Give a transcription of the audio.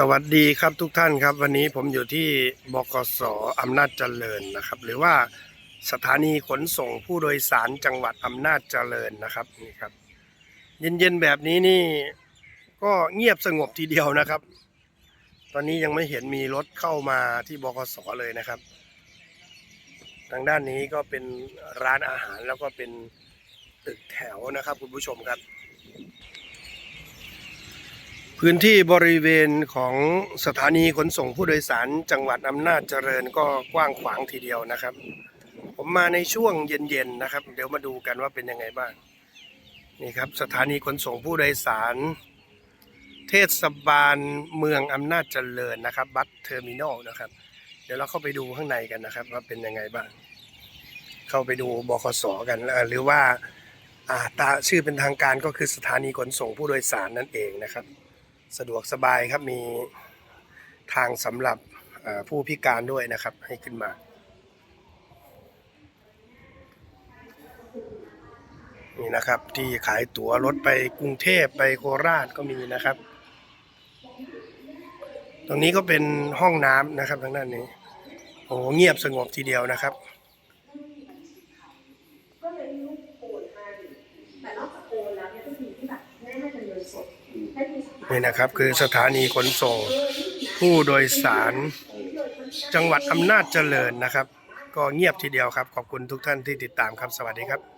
สวัสดีครับทุกท่านครับ วันนี้ผมอยู่ที่บกสอำนาจเจริญนะครับ หรือว่าสถานีขนส่งผู้โดยสารจังหวัดอำนาจเจริญนะครับนี่ครับ เย็นๆแบบนี้นี่ก็เงียบสงบทีเดียวนะครับ ตอนนี้ยังไม่เห็นมีรถเข้ามาที่บกสเลยนะครับ ทางด้านนี้ก็เป็นร้านอาหารแล้วก็เป็นตึกแถวนะครับ คุณผู้ชมครับ พื้นที่บริเวณของสถานีขนส่งผู้โดยสารจังหวัดอำนาจเจริญก็กว้างขวางทีเดียวนะครับ ผมมาในช่วงเย็นๆนะครับ เดี๋ยวมาดูกันว่าเป็นยังไงบ้างนี่ครับสถานีขนส่งผู้โดยสาร เทศบาลเมืองอำนาจเจริญนะครับ บัสเทอร์มินอลนะครับ เดี๋ยวเราเข้าไปดูข้างในกันนะครับ ว่าเป็นยังไงบ้าง เข้าไปดูบขสกันหรือว่าอ่าตาชื่อเป็นทางการก็คือสถานีขนส่งผู้โดยสารนั่นเองนะครับ สะดวกสบายครับมีทางสำหรับผู้พิการด้วยนะครับให้ขึ้นมา นี่นะครับที่ขายตั๋วรถไปกรุงเทพไปโคราชก็มีนะครับ ตรงนี้ก็เป็นห้องน้ำนะครับทางด้านนี้โอ้เงียบสงบทีเดียวนะครับก็เลยลูกโอนให้แต่นอกจากโอนแล้วเนี่ยก็มีที่แบบ นี่นะครับคือสถานีขนส่งผู้โดยสาร จังหวัดอำนาจเจริญนะครับ ก็เงียบทีเดียวครับ ขอบคุณทุกท่านที่ติดตามครับ สวัสดีครับ